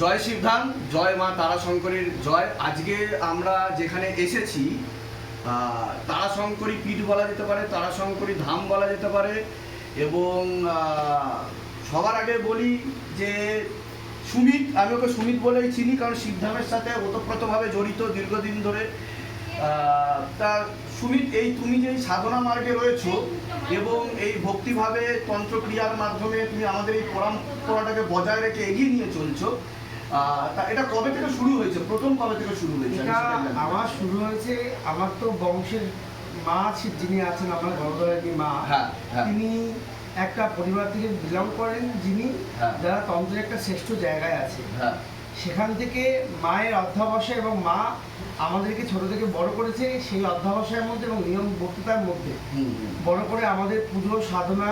জয় শিবধাম, জয় মা তারাশঙ্করীর জয়। আজকে আমরা যেখানে এসেছি তারাশঙ্করী পীঠ বলা যেতে পারে, তারাশঙ্করী ধাম বলা যেতে পারে, এবং সবার আগে বলি যে সুমিত, আমি ওকে সুমিত বলেই চিনি, কারণ শিবধামের সাথে ওতপ্রোতভাবে জড়িত দীর্ঘদিন ধরে। তা সুমিত, এই তুমি যে সাধনা মার্গে রয়েছো, এবং এই ভক্তিভাবে তন্ত্রক্রিয়ার মাধ্যমে তুমি আমাদের এই পরম্পরাটাকে বজায় রেখে এগিয়ে নিয়ে চলছো এটা কবে থেকে শুরু হয়েছে প্রথম কবে থেকে শুরু হয়েছে। আমার শুরু হয়েছে আমার তো বংশের মা যিনি আছেন আমার গণদলের মা হ্যাঁ হ্যাঁ তিনি একটা পরিবার থেকে বিলং করেন যিনি হ্যাঁ। যারা তন্ত্রের একটা শ্রেষ্ঠ জায়গায় আছে সেখান থেকে মায়ের অধ্যাবসায় এবং মা আমাদেরকে ছোট থেকে বড় করেছে সেই অধ্যাবসায়ের মধ্যে এবং নিয়ম বক্তৃতার মধ্যে। বড় করে আমাদের পুজো সাধনা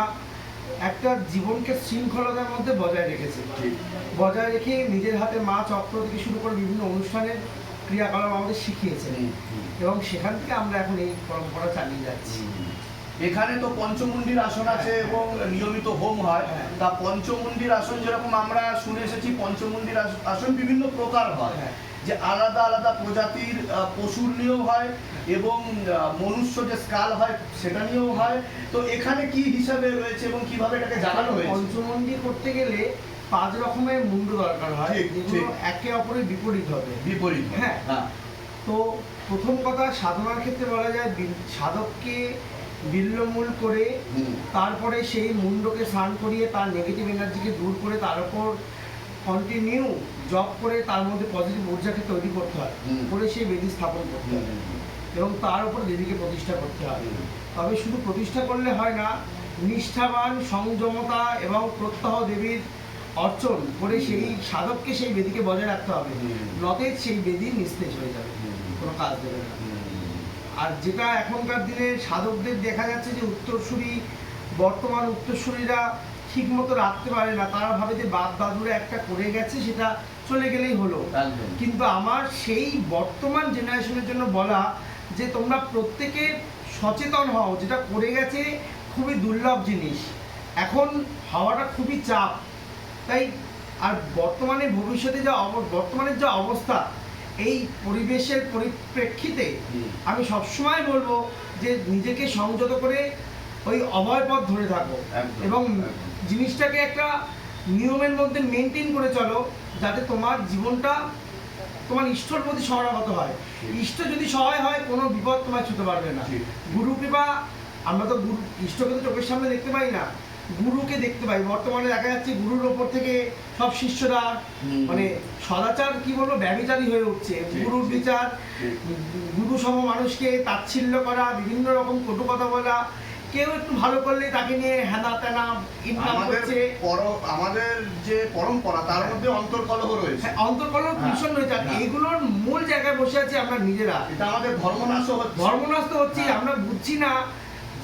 একটা জীবনকে শৃঙ্খলতার মধ্যে বজায় রেখেছে। বজায় রেখে নিজের হাতে মা চক্র থেকে শুরু করে বিভিন্ন অনুষ্ঠানের ক্রিয়াকলাপ আমাদের শিখিয়েছেন। এবং সেখান থেকে আমরা এখন এই পরম্পরা চালিয়ে যাচ্ছি। এখানে তো পঞ্চমুণ্ডির আসন আছে এবং নিয়মিত হোম হয়। হ্যাঁ। তা পঞ্চমুণ্ডির আসন যেরকম আমরা শুনে এসেছি পঞ্চমুণ্ডির আস- আসন বিভিন্ন প্রকার হয়। হ্যাঁ। যে আলাদা আলাদা প্রজাতির পশুর নিয়েও হয় এবং মনুষ্য যে স্কাল হয় সেটা নিয়েও হয়। তো এখানে কি হিসাবে রয়েছে এবং কীভাবে এটাকে জানানো হয়েছে? পঞ্চমন্ডি করতে গেলে পাঁচ রকমের মুন্ড দরকার হয় যেগুলো একে অপরের বিপরীত হবে। বিপরীত হ্যাঁ। হ্যাঁ। তো প্রথম কথা সাধনার ক্ষেত্রে বলা যায় সাধককে বিল্লমূল করে তারপরে সেই মুন্ডকে স্নান করিয়ে তার নেগেটিভ এনার্জিকে দূর করে তার উপর কন্টিনিউ জব করে তার মধ্যে পজিটিভ ঊর্জাকে তৈরি করতে হয়। করে সেই বেদি স্থাপন করতে হয়। এবং তার উপর দেবীকে প্রতিষ্ঠা করতে হয়। হুম। তবে শুধু প্রতিষ্ঠা করলে হয় না নিষ্ঠাবান সংযমতা এবং প্রত্যহ দেবীর অর্চন করে সেই সাধককে সেই বেদিকে বজায় রাখতে হবে। নতেজ সেই বেদি নিস্তেজ হয়ে যাবে। কোনো কাজ দেবে না। আর যেটা এখনকার দিনে সাধকদের দেখা যাচ্ছে যে উত্তরসূরি বর্তমান উত্তরসূরিরা ঠিক মতো রাখতে পারে না তারা ভাবে যে বাপ দাদুরা একটা করে গেছে সেটা চলে গেলেই হলো। কিন্তু আমার সেই বর্তমান জেনারেশনের জন্য বলা যে তোমরা প্রত্যেকে সচেতন হও যেটা করে গেছে খুবই দুর্লভ জিনিস এখন হওয়াটা খুবই চাপ তাই আর বর্তমানে ভবিষ্যতে যা অব- বর্তমানের যা অবস্থা এই পরিবেশের পরিপ্রেক্ষিতে। আমি সবসময় বলব যে নিজেকে সংযত করে ওই অভয় পথ ধরে থাকো এবং। জিনিসটাকে একটা নিয়মের মধ্যে মেনটেন করে চলো যাতে তোমার জীবনটা তোমার ইষ্টর প্রতি সহায়গত হয়। ইষ্ট যদি সহায় হয় কোনো বিপদ তোমায় ছুতে পারবে না। গুরু কৃপা আমরা তো গুরু ইষ্টকে তো চোখের সামনে দেখতে পাই না। গুরুকে দেখতে পাই। বর্তমানে দেখা যাচ্ছে গুরুর ওপর থেকে সব শিষ্যরা মানে সদাচার কি বলব ব্যবিচারী হয়ে উঠছে। গুরুর বিচার গুরু সম মানুষকে তাচ্ছিল্য করা বিভিন্ন রকম কটু কথা বলা কেউ একটু ভালো করলে তাকে নিয়ে হেনা তেনা ইনকাম করছে। আমাদের যে পরম্পরা তার মধ্যে অন্তর্কলহ রয়েছে। হ্যাঁ, অন্তর্কলহ হ্যাঁ, ভীষণ রয়েছে। হ্যাঁ। এইগুলোর মূল জায়গায় বসে আছি আমরা নিজেরা। এটা আমাদের ধর্মনাশও হচ্ছে। ধর্মনষ্ট হচ্ছে হ্যাঁ। আমরা বুঝছি না।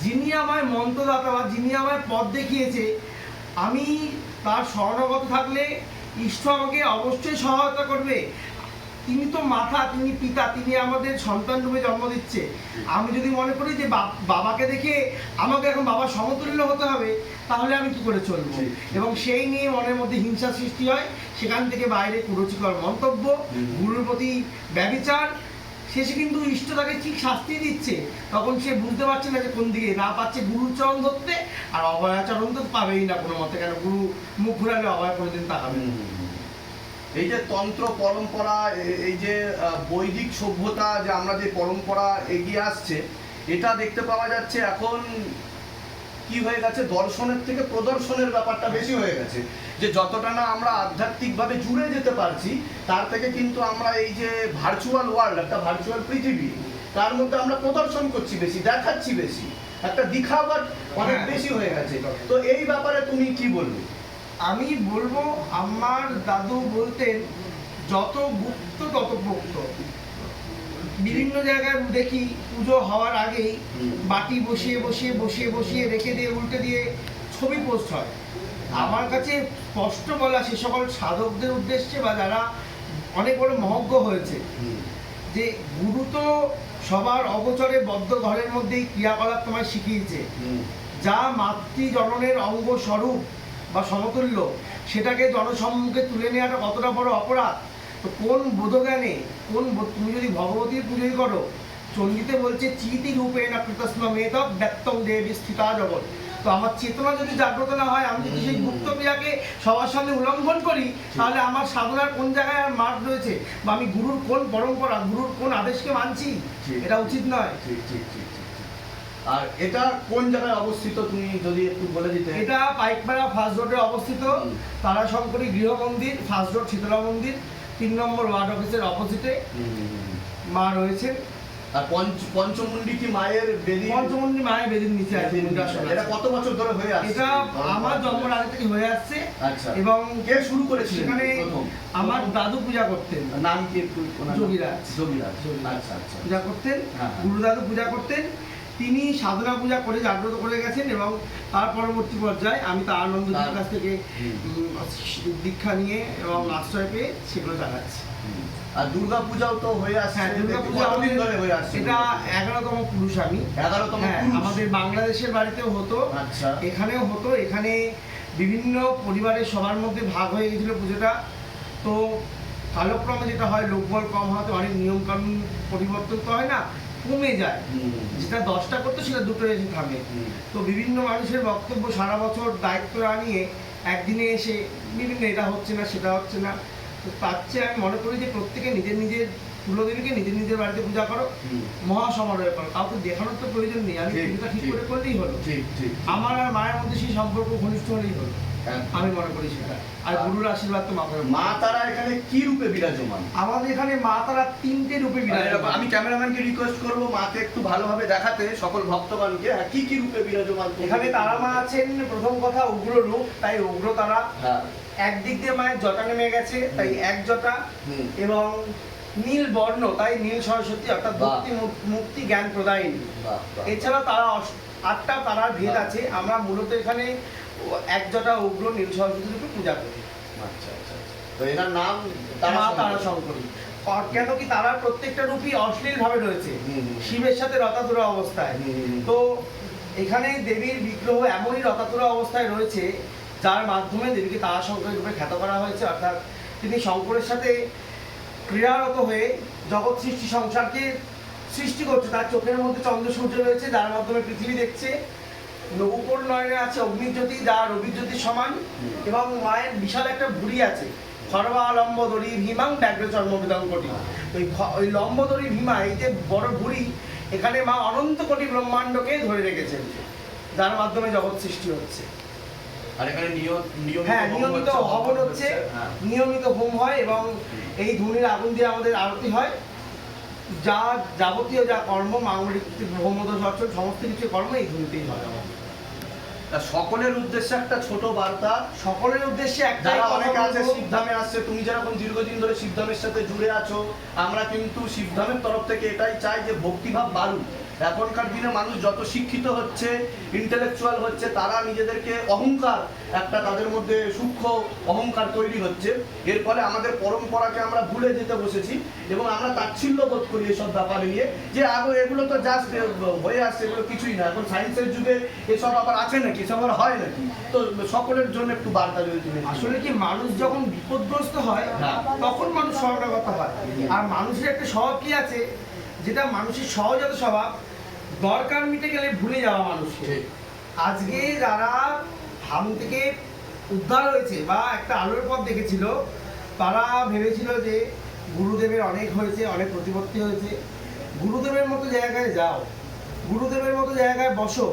যিনি আমায় মন্ত্রদাতা বা যিনি আমায় পথ দেখিয়েছে আমি তার স্বর্ণগত থাকলে ইষ্ট আমাকে অবশ্যই সহায়তা করবে। তিনি তো মাথা তিনি পিতা তিনি আমাদের সন্তান রূপে জন্ম দিচ্ছে। আমি যদি মনে করি যে বাবাকে দেখে আমাকে এখন বাবা সমতুল্য হতে হবে তাহলে আমি কি করে চলবো? এবং সেই নিয়ে মনের মধ্যে হিংসা সৃষ্টি হয়। সেখান থেকে বাইরে কুরুচিকর মন্তব্য গুরুর প্রতি ব্যবিচার শেষে কিন্তু ইষ্ট তাকে ঠিক শাস্তি দিচ্ছে। তখন সে বুঝতে পারছে না যে কোন দিকে না পাচ্ছে গুরুর চরণ ধরতে আর অভয়াচরণ তো পাবেই না কোনো মতে। কেন? গুরু মুখ ঘুরালে অভয় কোনোদিন তাকাবে না। এই যে তন্ত্র পরম্পরা এই যে বৈদিক সভ্যতা যে আমরা যে পরম্পরা এগিয়ে আসছে এটা দেখতে পাওয়া যাচ্ছে এখন কি হয়ে গেছে? দর্শনের থেকে প্রদর্শনের ব্যাপারটা বেশি হয়ে গেছে। যে যতটা না আমরা আধ্যাত্মিকভাবে জুড়ে যেতে পারছি তার থেকে কিন্তু আমরা এই যে ভার্চুয়াল ওয়ার্ল্ড একটা ভার্চুয়াল পৃথিবী তার মধ্যে আমরা প্রদর্শন করছি বেশি দেখাচ্ছি বেশি। একটা দিখাবার অনেক হ্যাঁ। বেশি হয়ে গেছে। তো এই ব্যাপারে তুমি কি বলবে? আমি বলব আমার দাদু বলতেন যত গুপ্ত তত পোক্ত বিভিন্ন জায়গায় দেখি পুজো হওয়ার আগেই বাটি বসিয়ে বসিয়ে বসিয়ে বসিয়ে রেখে দিয়ে উল্টে দিয়ে ছবি পোস্ট হয়। আমার কাছে স্পষ্ট বলা সে সকল সাধকদের উদ্দেশ্যে বা যারা অনেক বড় মহজ্ঞ হয়েছে যে গুরু তো সবার অগোচরে বদ্ধ ঘরের মধ্যেই ক্রিয়াকলাপ তোমায় শিখিয়েছে। যা মাতৃ জননের অঙ্গ স্বরূপ বা সমতুল্য সেটাকে জনসম্মুখে তুলে নেওয়াটা কতটা বড় অপরাধ? তো কোন বোধজ্ঞানে কোন তুমি যদি ভগবতীর পুজোই করো চণ্ডীতে বলছে চিতি রূপে না কৃতস্ম মেদ ব্যক্তম দেবী স্থিতা জগৎ। তো আমার চেতনা যদি জাগ্রত না হয় আমি যদি সেই গুপ্ত ক্রিয়াকে সবার সামনে উল্লঙ্ঘন করি তাহলে আমার সাধনার কোন জায়গায় আর মার্গ রয়েছে? বা আমি গুরুর কোন পরম্পরা গুরুর কোন আদেশকে মানছি? এটা উচিত নয় ঠিক ঠিক ঠিক ঠিক ঠিক। আর এটা কোন জায়গায় অবস্থিত তুমি যদি একটু বলে দিতে? এটা পাইকপাড়া ফার্স্ট রোডে অবস্থিত। তারাশঙ্করী গৃহ মন্দির ফার্স্ট রোড শীতলা মন্দির তিন নম্বর ওয়ার্ড অফিসের অপোজিটে। মা রয়েছেন। আর পঞ্চ পঞ্চমুন্ডি কি মায়ের বেদি? পঞ্চমন্দির মায়ের বেদির নিচে আছে এটা কত বছর ধরে হয়ে আসছে? এটা আমার জন্মের আগে থেকে হয়ে আসছে। আচ্ছা। এবং কে শুরু করেছিল সেখানে আমার দাদু পূজা করতেন। নাম কি একটু? যোগীরাজ। যোগীরাজ। আচ্ছা আচ্ছা। পূজা করতেন। হ্যাঁ, হ্যাঁ। গুরুদাদু পূজা করতেন। তিনি সাধনা পূজা করে জাগ্রত করে গেছেন এবং তার পরবর্তী পর্যায়ে আমি তার আনন্দজির কাছ থেকে। দীক্ষা নিয়ে এবং আশ্রয় পেয়ে সেগুলো জানাচ্ছি। আর দুর্গা পূজাও তো হয়ে আসছে। হ্যাঁ দুর্গা পূজা কতদিন ধরে হয়ে আসছে এটা এগারোতম পুরুষ আমি। এগারোতম হ্যাঁ আমাদের বাংলাদেশের বাড়িতেও হতো। আচ্ছা। এখানেও হতো। এখানে বিভিন্ন পরিবারের সবার মধ্যে ভাগ হয়ে গেছিল পুজোটা। তো কালক্রমে যেটা হয় লোকবল কম হওয়াতে অনেক নিয়ম কানুন পরিবর্তন তো হয় না। কমে যায়। যেটা দশটা করতো সেটা দুটো এসে থামে। তো বিভিন্ন মানুষের বক্তব্য সারা বছর দায়িত্ব নিয়ে একদিনে এসে বিভিন্ন এটা হচ্ছে না সেটা হচ্ছে না। তো তার চেয়ে আমি মনে করি যে প্রত্যেকে নিজের নিজের কুলদেবীকে নিজের নিজের বাড়িতে পূজা করো। মহাসমারোহে করো। কাউকে দেখানোর তো প্রয়োজন নেই। আমি ঠিক, পুজোটা ঠিক। করে করলেই হলো। আমার আর মায়ের মধ্যে সেই সম্পর্ক ঘনিষ্ঠ হলেই হলো। আমি মনে করি সেটা। আর গুরুর আশীর্বাদ তো মাথায় মা তারা এখানে কি রূপে বিরাজমান? আমাদের এখানে মা তারা তিনটে রূপে বিরাজমান। আমি ক্যামেরাম্যানকে রিকোয়েস্ট করব মাকে একটু ভালোভাবে দেখাতে সকল ভক্তগণকে। হ্যাঁ, কি কি রূপে বিরাজমান? এখানে তারা মা আছেন প্রথম কথা উগ্র রূপ তাই উগ্র তারা। হ্যাঁ। একদিক দিয়ে মায়ের জটা নেমে গেছে তাই এক জটা। এবং নীল বর্ণ তাই নীল সরস্বতী অর্থাৎ। ভক্তি মুক্তি জ্ঞান প্রদায়িনী। বাহ। এছাড়া তারা আটটা তারার ভেদ আছে। আমরা মূলত এখানে এক জটা উগ্র নীল সরস্বতী রূপে পূজা করি। আচ্ছা আচ্ছা আচ্ছা। তো এনার নাম তারা তারা শঙ্করী কেন কি তারার প্রত্যেকটা রূপই অশ্লীল ভাবে রয়েছে। শিবের সাথে রতাতুরা অবস্থায়। তো এখানে দেবীর বিগ্রহ এমনই রতাতুরা অবস্থায় রয়েছে যার মাধ্যমে দেবীকে তারা শঙ্করী রূপে খ্যাত করা হয়েছে। অর্থাৎ তিনি শঙ্করের সাথে ক্রীড়ারত হয়ে জগৎ সৃষ্টি সংসারকে সৃষ্টি করছে। তার চোখের মধ্যে চন্দ্র সূর্য রয়েছে যার মাধ্যমে পৃথিবী দেখছে। উপর নয়নে আছে অগ্নিজ্যোতি যা রবিজ্যোতির সমান এবং মায়ের বিশাল একটা ভুড়ি আছে। সর্বালম্ব দড়ি ভীমাং ব্যাঘ্র চর্ম বিদঙ্কটি। ওই ওই লম্বদড়ি ভীমা এই যে বড় ভুড়ি এখানে মা অনন্ত কোটি ব্রহ্মাণ্ডকে ধরে রেখেছেন। যার মাধ্যমে জগৎ সৃষ্টি হচ্ছে। আর এখানে হ্যাঁ নিয়মিত হচ্ছে, হবন হচ্ছে হ্যাঁ। নিয়মিত হোম হয় এবং এই ধুনির আগুন দিয়ে আমাদের আরতি হয়। যা যাবতীয় যা কর্ম মাঙ্গলিক ব্রহ্মদোষ অর্চন সমস্ত কিছু কর্ম এই ধুনিতেই হয় আমাদের। সকলের উদ্দেশ্যে একটা ছোট বার্তা সকলের উদ্দেশ্যে একটা অনেক আছে শিবধামে আসছে তুমি যেরকম দীর্ঘদিন ধরে শিবধামের সাথে জুড়ে আছো আমরা কিন্তু শিবধামের তরফ থেকে এটাই চাই যে ভক্তিভাব বাড়ুক। এখনকার দিনে মানুষ যত শিক্ষিত হচ্ছে ইন্টেলেকচুয়াল হচ্ছে তারা নিজেদেরকে অহংকার একটা তাদের মধ্যে সূক্ষ্ম অহংকার তৈরি হচ্ছে। এর ফলে আমাদের পরম্পরাকে আমরা ভুলে যেতে বসেছি এবং আমরা তাচ্ছিল্য বোধ করি এসব ব্যাপারে নিয়ে যে আগে এগুলো তো জাস্ট হয়ে আসছে এগুলো কিছুই না। এখন সায়েন্সের যুগে এসব আবার আছে নাকি? এসব আবার হয় নাকি? তো সকলের জন্য একটু বার্তা যদি আসলে কি মানুষ যখন বিপদগ্রস্ত হয় হ্যাঁ। তখন মানুষ শরণাগত হয়। আর মানুষের একটা স্বভাব কি আছে? যেটা মানুষের সহজাত স্বভাব দরকার মিটে গেলে ভুলে যাওয়া মানুষকে। আজকে যারা হাম থেকে উদ্ধার হয়েছে বা একটা আলোর পথ দেখেছিল তারা ভেবেছিল যে গুরুদেবের অনেক হয়েছে অনেক প্রতিপত্তি হয়েছে। গুরুদেবের মতো জায়গায় যাও গুরুদেবের মতো জায়গায় বসো।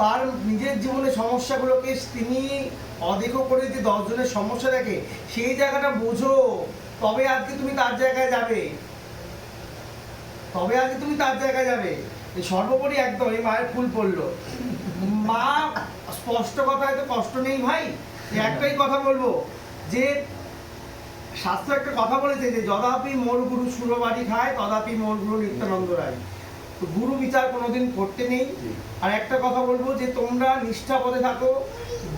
তার নিজের জীবনে সমস্যাগুলোকে তিনি অদেখো করে যে দশজনের সমস্যা দেখে সেই জায়গাটা বোঝো তবে আজকে তুমি তার জায়গায় যাবে। তবে আজকে তুমি তার জায়গায় যাবে। সর্বোপরি একদম এই মায়ের ফুল পড়ল। মা স্পষ্ট কথায় তো কষ্ট নেই ভাই একটাই কথা বলব যে শাস্ত্র একটা কথা বলেছে যে যদাপি মোর গুরু সুরবাড়ি খায় তদাপি মোর গুরু নিত্যানন্দ রায়। তো গুরু বিচার কোনোদিন করতে নেই। আর একটা কথা বলব যে তোমরা নিষ্ঠা পথে থাকো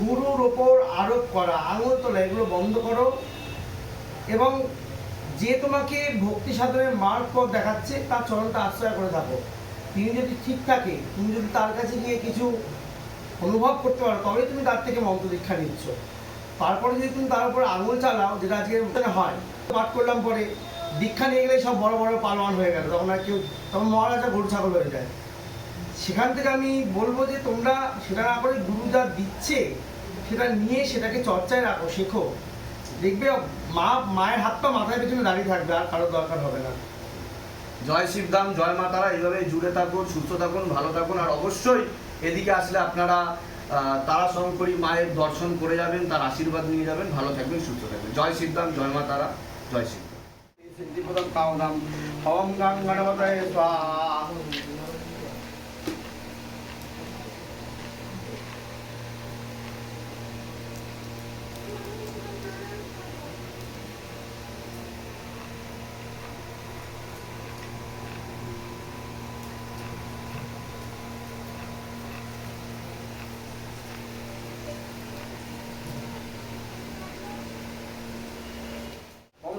গুরুর ওপর আরোপ করা আঙুল তোলা এগুলো বন্ধ করো। এবং যে তোমাকে ভক্তি সাধনের মার্গ পথ দেখাচ্ছে তার চরণটা আশ্রয় করে থাকো। তিনি যদি ঠিক থাকে, তুমি যদি তার কাছে গিয়ে কিছু অনুভব করতে পারো তবে তুমি তার থেকে মন্ত্র দীক্ষা নিচ্ছ। তারপরে যদি তুমি তার উপরে আঙুল চালাও, যেটা আজকে হয়, পাঠ করলাম পরে, দীক্ষা নিয়ে গেলে সব বড় বড় পালোয়ান হয়ে গেল, তখন আর কেউ, তখন মহারাজা গরু ছাগল হয়ে যায়। সেখান থেকে আমি বলব যে তোমরা সেটা না করে গুরু যা দিচ্ছে, সেটা নিয়ে সেটাকে চর্চায় রাখো, শেখো। দেখবে মা, মায়ের হাতটা মাথায় পেছনে দাঁড়িয়ে থাকবে, আর কারোর দরকার হবে না। জয় শিবধাম জয় মাতারা এইভাবে জুড়ে থাকুন, সুস্থ থাকুন, ভালো থাকুন, আর অবশ্যই এদিকে আসলে আপনারা তারা শঙ্করী মায়ের দর্শন করে যাবেন, তার আশীর্বাদ নিয়ে যাবেন, ভালো থাকবেন, সুস্থ থাকবেন। জয় শিবধাম জয় মাতারা জয় শিব। সিদ্ধিপদম কাউনাম ওম গাং ওম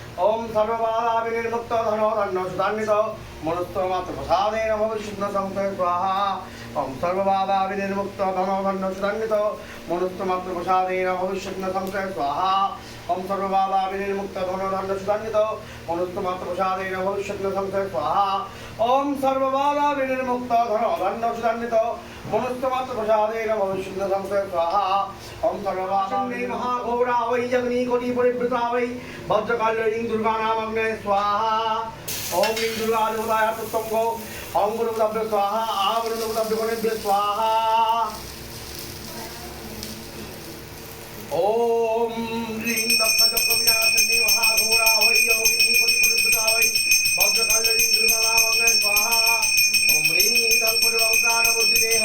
ওম সর্ববাধা বিনির্মুক্ত ধনধন্য সুকান্বিত মনুষ্যমাত্র প্রসাদেন ভবিষ্যৎ সংশয় স্বাহা ওম সর্ববাধা বিনির্মুক্ত ধনধন্য সুকান্বিত মনুষ্যমাত্র প্রসাদেন ভবিষ্যৎ সংশয় স্বাহা ओम सर्वभावाभिने मुक्त धनधान्य सुधान्वित मनुष्य मात्र प्रसादेन भविष्यत् न संशय स्वाहा ओम सर्वभावाभिने मुक्त धनधान्य सुधान्वित मनुष्य मात्र प्रसादेन भविष्यत् न संशय स्वाहा ओम सर्वभावाभिने महाघोरा वै जगनी कोटि परिवृता वै भद्रकाली लिंग दुर्गा नामग्ने स्वाहा ओम लिंग दुर्गा देवताय पुत्तंगो ओम गुरुदेव स्वाहा आ गुरुदेव स्वाहा ओम ह्रीं दत्तजपविनाशन्ने महाघोरा वै योगिनी कोटि परिवृता वै वज्रकालिं दुर्गा नामग्ने स्वाहा ओम ह्रीं तत्पुरुषानुबुद्धिदेह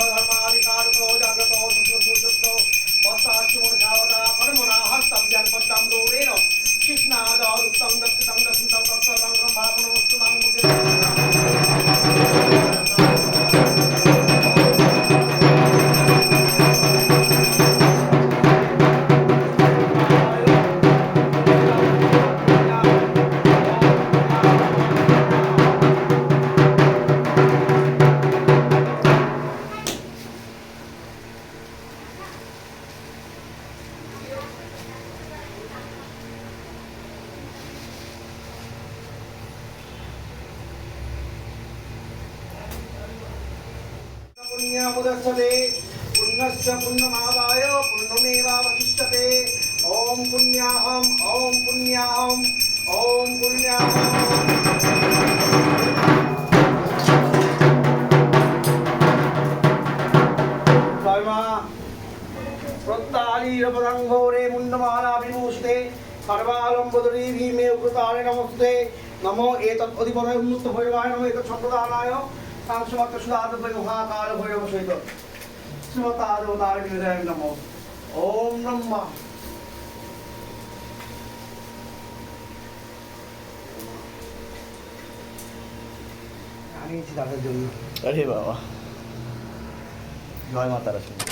সর্বালম্বদরী ভীমে উগ্রতারে নমস্তে নমো এতৎ অধিপদয় উন্মুক্ত ভৈরবায় নমো এতৎ সম্প্রদানায় সাংসমাত্র সুদাত মহাকাল ভৈরব সহিত শ্রীমতাদেবতার বিদায় নমো ওম ব্রহ্মা আরে বাবা। জয় মাতারা শুনি